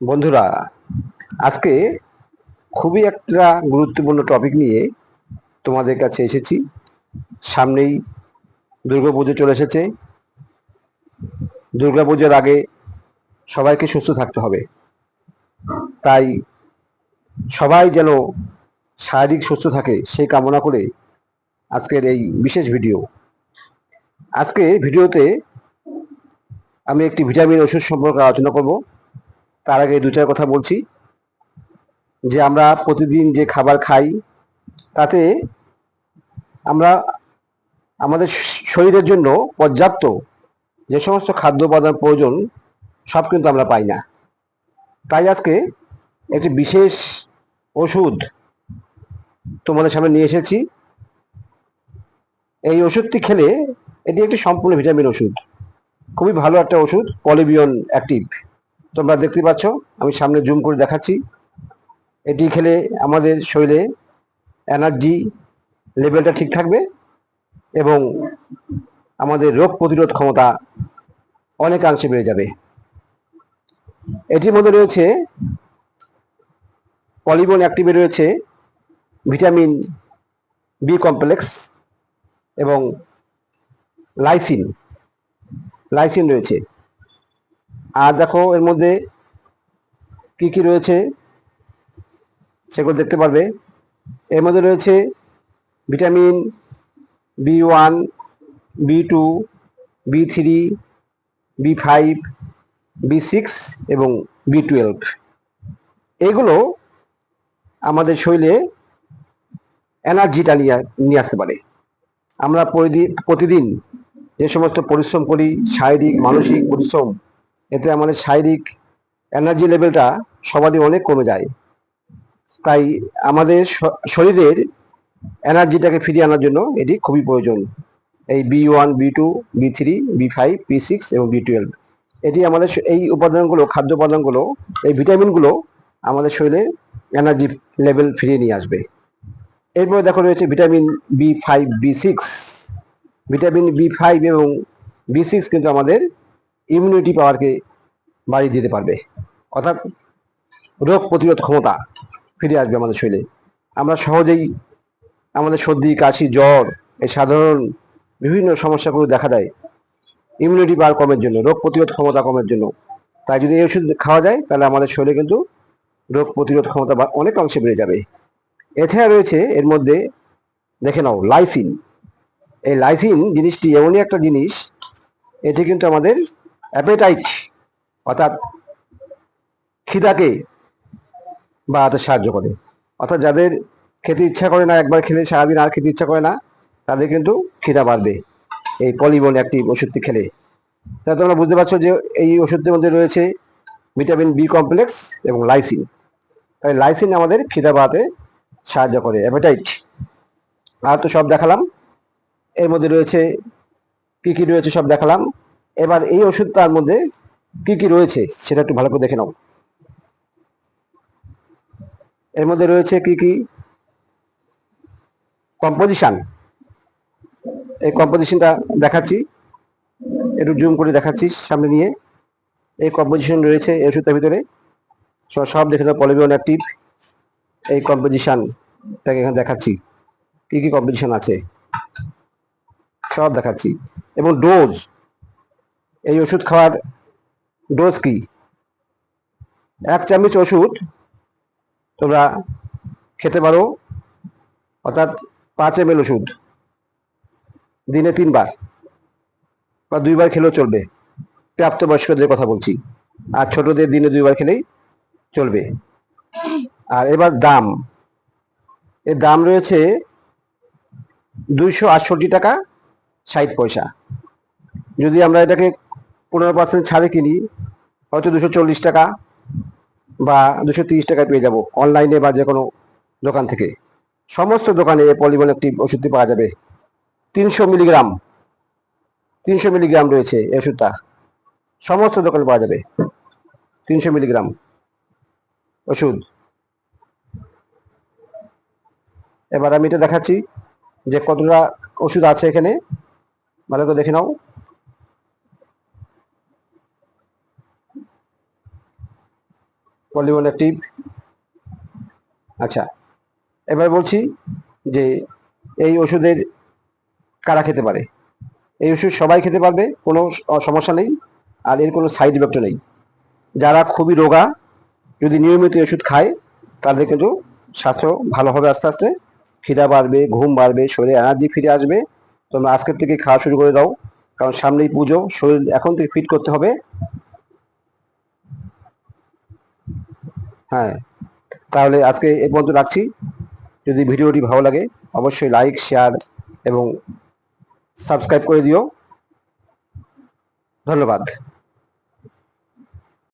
বন্ধুরা, আজকে খুবই একটা গুরুত্বপূর্ণ টপিক নিয়ে তোমাদের কাছে এসেছি। সামনেই দুর্গাপুজো চলে এসেছে। দুর্গাপুজোর আগে সবাইকে সুস্থ থাকতে হবে। তাই সবাই যেন শারীরিক সুস্থ থাকে সেই কামনা করে আজকের এই বিশেষ ভিডিও। আজকে ভিডিওতে আমি একটি ভিটামিন ওষুধ সম্পর্কে আলোচনা করব। তার আগে দুটার কথা বলছি। যে আমরা প্রতিদিন যে খাবার খাই, তাতে আমরা আমাদের শরীরের জন্য পর্যাপ্ত যে সমস্ত খাদ্য উপাদান প্রয়োজন, সব কিন্তু আমরা পাই না। তাই আজকে একটি বিশেষ ওষুধ তোমাদের সামনে নিয়ে এসেছি। এই ওষুধটি খেলে এটি একটি সম্পূর্ণ ভিটামিন ওষুধ। খুবই ভালো একটা ওষুধ, পলিবিয়ন অ্যাক্টিভ। তোমরা দেখতে পাচ্ছ, আমি সামনে জুম করে দেখাচ্ছি। এটি খেলে আমাদের শরীরে এনার্জি লেভেলটা ঠিক থাকবে এবং আমাদের রোগ প্রতিরোধ ক্ষমতা অনেকাংশে বেড়ে যাবে। এটির মধ্যে রয়েছে পলিবন অ্যাক্টিভে রয়েছে ভিটামিন বি কমপ্লেক্স এবং লাইসিন লাইসিন রয়েছে। আর দেখো এর মধ্যে কি কি রয়েছে সেগুলো দেখতে পারবে। এর মধ্যে রয়েছে vitamin B one, B two, B three, B five, B six এবং বি টুয়েলভ। এগুলো আমাদের শরীরে এনার্জিটা নিয়ে নিয়ে আসতে পারে। আমরা প্রতিদিন যে সমস্ত পরিশ্রম করি, শারীরিক, মানসিক পরিশ্রম এতে আমাদের শারীরিক এনার্জি লেভেলটা সবারই অনেক কমে যায়। তাই আমাদের শরীরের এনার্জিটাকে ফিরিয়ে আনার জন্য এটি খুবই প্রয়োজন। এই B one B two B three B five B six এবং বি টুয়েলভ এটি আমাদের এই উপাদানগুলো, খাদ্য উপাদানগুলো, এই ভিটামিনগুলো আমাদের শরীরে এনার্জি লেভেল ফিরিয়ে নিয়ে আসবে। এরপরে দেখো রয়েছে vitamin B five B six vitamin B five এবং বি সিক্স কিন্তু আমাদের ইমিউনিটি পাওয়ারকে বাড়িয়ে দিতে পারবে। অর্থাৎ রোগ প্রতিরোধ ক্ষমতা ফিরে আসবে আমাদের শরীরে। আমরা সহজেই আমাদের সর্দি, কাশি, জ্বর এই সাধারণ বিভিন্ন সমস্যাগুলো দেখা দেয় ইমিউনিটি পাওয়ার কমের জন্য, রোগ প্রতিরোধ ক্ষমতা কমের জন্য। তাই যদি এই ওষুধ খাওয়া যায়, তাহলে আমাদের শরীরে কিন্তু রোগ প্রতিরোধ ক্ষমতা অনেক অংশে বেড়ে যাবে। এছাড়া রয়েছে এর মধ্যে দেখে নাও লাইসিন এই লাইসিন জিনিসটি এমনই একটা জিনিস, এটি কিন্তু আমাদের অ্যাপেটাইট অর্থাৎ খিদাকে বাড়াতে সাহায্য করে। অর্থাৎ যাদের খেতে ইচ্ছা করে না, একবার খেলে সারাদিন আর খেতে ইচ্ছা করে না, তাদের কিন্তু খিদা বাড়বে। এই পলিবন একটি ওষুধটি খেলে। তাহলে তোমরা বুঝতে পারছ যে এই ওষুধের মধ্যে রয়েছে ভিটামিন বি কমপ্লেক্স এবং লাইসিন। তাই লাইসিন আমাদের খিদা বাড়াতে সাহায্য করে অ্যাপেটাইট আর তো সব দেখালাম। এর মধ্যে রয়েছে, কি কি রয়েছে সব দেখালাম? এবার এই ওষুধটার মধ্যে কি কি রয়েছে সেটা একটু ভালো করে দেখে নাও। এর মধ্যে রয়েছে কি কি? কম্পোজিশন এই কম্পোজিশনটা দেখাচ্ছি। একটু জুম করে দেখাচ্ছি সামনে নিয়ে। এই কম্পোজিশন রয়েছে এই ওষুধটার ভিতরে। সব- দেখে দাও পলিবিয়ন অ্যাক্টিভ এই কম্পোজিশনটাকে এখানে দেখাচ্ছি। কি কি কম্পোজিশন আছে? সব দেখাচ্ছি। এবং ডোজ এই ওষুধ খাওয়ার ডোজ কি? এক চামচ ওষুধ তোমরা খেতে পারো, অর্থাৎ পাঁচ এম এল ওষুধ, দিনে তিনবার বা দুইবার খেলেও চলবে। প্রাপ্তবয়স্কদের কথা বলছি, আর ছোটদের দিনে দুইবার খেলেই চলবে। আর এবার দাম এর দাম রয়েছে দুইশো আটষট্টি টাকা ষাট পয়সা। যদি আমরা এটাকে পনেরো পার্সেন্ট ছাড়ে কিনি, হয়তো দুশো চল্লিশ টাকা বা দুশো তিরিশ টাকায় পেয়ে যাব অনলাইনে বা যে কোনো দোকান থেকে। সমস্ত দোকানে এই পলিবন একটি ওষুধটি পাওয়া যাবে। তিনশো মিলিগ্রাম তিনশো মিলিগ্রাম রয়েছে এই ওষুধটা। সমস্ত দোকানে পাওয়া যাবে। তিনশো মিলিগ্রাম ওষুধ। এবার আমি এটা দেখাচ্ছি যে কতটা ওষুধ আছে এখানে। ভালো করে দেখে নাও। পলিমন অ্যাক্টিভ আচ্ছা এবার বলছি যে এই ওষুধের কারা খেতে পারে? এই ওষুধ সবাই খেতে পারবে, কোনো সমস্যা নেই, আর এর কোনো সাইড ইফেক্টও নেই। যারা খুবই রোগা, যদি নিয়মিত ওষুধ খায়, তাদের কিন্তু স্বাস্থ্য ভালো হবে আস্তে আস্তে। খিদা বাড়বে, ঘুম বাড়বে, শরীরে এনার্জি ফিরে আসবে। তোমরা আজকের থেকে খাওয়া শুরু করে দাও, কারণ সামনেই পুজো, শরীর এখন থেকে ফিট করতে হবে। হ্যাঁ। তাহলে আজকে এ পর্যন্ত রাখছি। যদি ভিডিওটি ভালো লাগে, অবশ্যই লাইক শেয়ার এবং সাবস্ক্রাইব করে দিও। ধন্যবাদ।